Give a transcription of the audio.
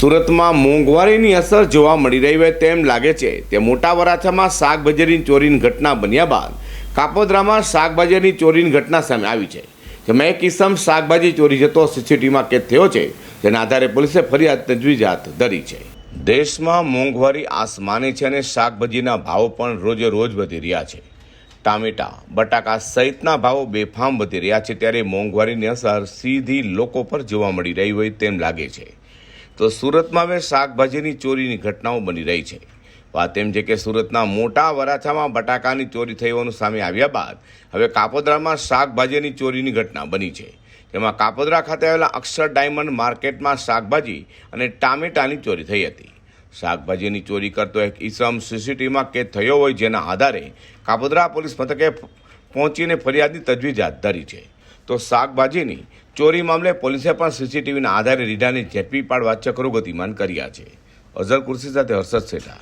સુરતમાં મોંઘવારીની અસર જોવા મળી રહી હોય તેમ લાગે છે તે મોટા વરાછામાં શાકભાજીની ચોરીની ઘટના બન્યા બાદ કાપોદ્રામાં શાકભાજીની ચોરીની ઘટના સામે આવી છે, જેમાં એક કિસમ શાકભાજી ચોરી જતો સીસીટીવીમાં કેદ થયો છે, જેના આધારે પોલીસે ફરિયાદ તજવીજ હાથ ધરી છે. દેશમાં મોંઘવારી આસમાને છે અને શાકભાજીના ભાવો પણ રોજે રોજ વધી રહ્યા છે. ટામેટા, બટાકા સહિતના ભાવો બેફામ વધી રહ્યા છે, ત્યારે મોંઘવારીની અસર સીધી લોકો પર જોવા મળી રહી હોય તેમ લાગે છે. તો સુરતમાં હવે શાકભાજીની ચોરીની ઘટનાઓ બની રહી છે. વાત એમ છે કે સુરતના મોટા વરાછામાં બટાકાની ચોરી થઈ હોવાનું સામે આવ્યા બાદ હવે કાપોદ્રામાં શાકભાજીની ચોરીની ઘટના બની છે. જેમાં કાપોદ્રા ખાતે આવેલા અક્ષર ડાયમંડ માર્કેટમાં શાકભાજી અને ટામેટાની ચોરી થઈ હતી. શાકભાજીની ચોરી કરતો એક ઈસમ સીસીટીવીમાં કેદ થયો હોય જેના આધારે કાપોદ્રા પોલીસ મથકે પહોંચીને ફરિયાદની તજવીજ હાથ ધરી છે. તો શાકભાજીની ચોરી મામલે પોલીસે પણ સીસીટીવીના આધારે રીઢાને ઝડપી પાડવા ચક્રો ગતિમાન કર્યા છે. અઝર કુર્સી સાથે હર્ષદ સેઠા.